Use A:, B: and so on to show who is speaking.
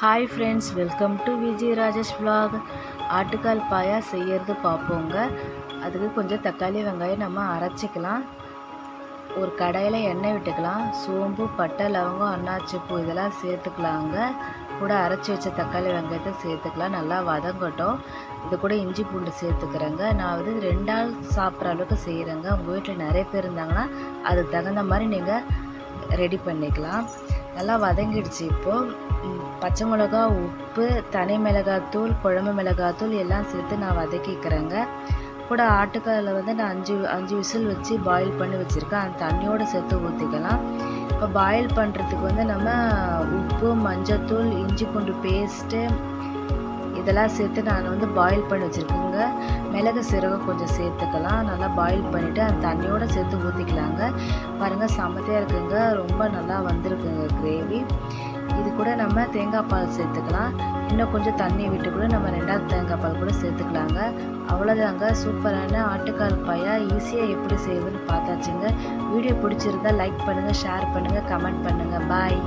A: Hi friends welcome to Vijay Rajesh vlog. ஆட்டுக்கால் பாயா செய்யறது பார்ப்போங்க அதுக்கு கொஞ்சம் தக்காளி வெங்காயம் நம்ம அரைச்சிக்கலாம். ஒரு கடையில் எண்ணெய் விட்டுக்கலாம். சோம்பு பட்டை லவங்கம் அன்னாச்சிப்பூ இதெல்லாம் சேர்த்துக்கலாங்க. கூட அரைச்சி வச்ச தக்காளி வெங்காயத்தை சேர்த்துக்கலாம். நல்லா வதங்கட்டும். இது கூட இஞ்சி பூண்டு சேர்த்துக்கிறேங்க. நான் வந்து ரெண்டு நாள் சாப்பிட்ற அளவுக்கு செய்கிறேங்க உங்கள் வீட்டில் நிறைய பேர் இருந்தாங்கன்னா அதுக்கு தகுந்த மாதிரி நீங்கள் ரெடி பண்ணிக்கலாம். நல்லா வதங்கிடுச்சு இப்போது பச்சை மிளகா உப்பு தனி மிளகாத்தூள் குழம்பு மிளகாத்தூள் எல்லாம் சேர்த்து நான் வதக்கிக்கிறேங்க. கூட ஆட்டுக்காலில் வந்து நான் அஞ்சு அஞ்சு விசில் வச்சு பாயில் பண்ணி வச்சுருக்கேன். அந்த தண்ணியோடு சேர்த்து ஊற்றிக்கலாம் இப்போ பாயில் பண்ணுறதுக்கு வந்து நம்ம உப்பு மஞ்சத்தூள் இஞ்சி பூண்டு பேஸ்ட்டு இதெல்லாம் சேர்த்து நான் வந்து பாயில் பண்ணி வச்சுருக்கேங்க. மிளகு சீரகம் கொஞ்சம் சேர்த்துக்கலாம். நல்லா பாயில் பண்ணிவிட்டு அந்த தண்ணியோடு சேர்த்து ஊற்றிக்கலாங்க பாருங்கள் சமத்தையாக இருக்குங்க. ரொம்ப நல்லா வந்திருக்குங்க கிரேவி இது கூட நம்ம தேங்காய் பால் சேர்த்துக்கலாம். இன்னும் கொஞ்சம் தண்ணி விட்டு கூட நம்ம ரெண்டாவது தேங்காய் பால் கூட சேர்த்துக்கலாங்க. அவ்வளோதாங்க சூப்பரான ஆட்டுக்கால் பாயா. ஈஸியாக எப்படி செய்வதுன்னு பார்த்தாச்சுங்க. வீடியோ பிடிச்சிருந்தா லைக் பண்ணுங்கள் ஷேர் பண்ணுங்கள் கமெண்ட் பண்ணுங்கள் பாய்